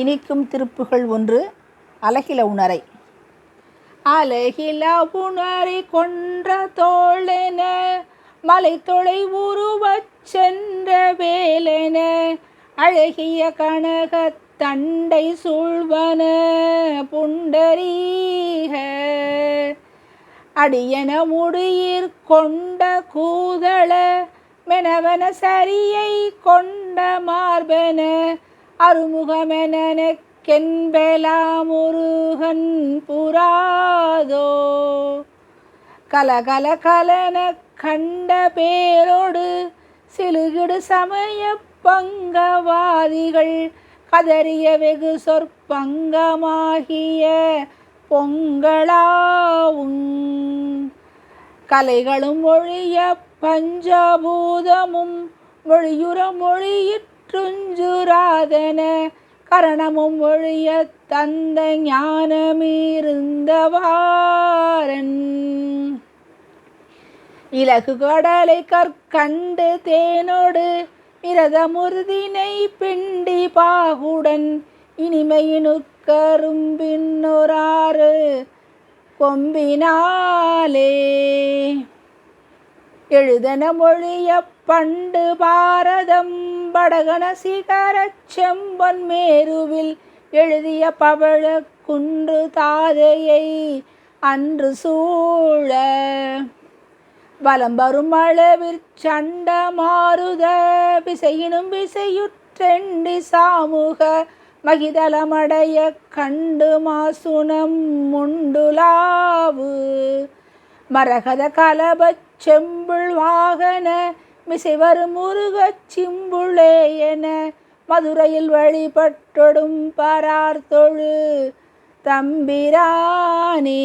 இனிக்கும் திருப்புகள் ஒன்று அலகில உணரை. அலகில உணரை கொன்ற தோழென மலை தொலை உருவச் சென்ற வேலென அழகிய கனக தண்டை சூழ்வன புண்டரீக. அடியன முடியிற் கொண்ட கூதள மெனவன சரியை கொண்ட மார்பென அருமுகமெனக்கென்பெலாமுருகன் புராதோ கலகல கலன கண்ட பேரோடு சிலுகிடு சமய பங்கவாதிகள் கதறிய வெகு சொற்பங்கமாகிய பொங்களாவும் கலைகளும் மொழிய பஞ்சபூதமும் மொழியுற மொழியிற் மொழியிற்றுஞ்சுராதன கரணமும் ஒழிய தந்த ஞானமிருந்தவாரன். இலகு கடலை கற்கண்டு தேனோடு மிரதமுருதினை பிண்டி பாகுடன் இனிமையினுக்கரும்பின்னொராறு கொம்பினாலே. எழுதன மொழிய பண்டு பாரதம் படகன சிகரச் செம்பொன் மேருவில் எழுதிய பவழ குன்று தாதையை அன்று சூழ. வலம் வரும் அளவிற்சண்ட மாறுத விசையினும் விசையுற்றெண்டி சாமூக மகிதளமடைய கண்டு மாசுனம் முண்டுலாவு. மரகத கலபச் செம்புள் வாகன மிசைவரும் முருகச் சிம்புளே என மதுரையில் வழிபட்டொடும் பரார் தொழு தம்பிரானே.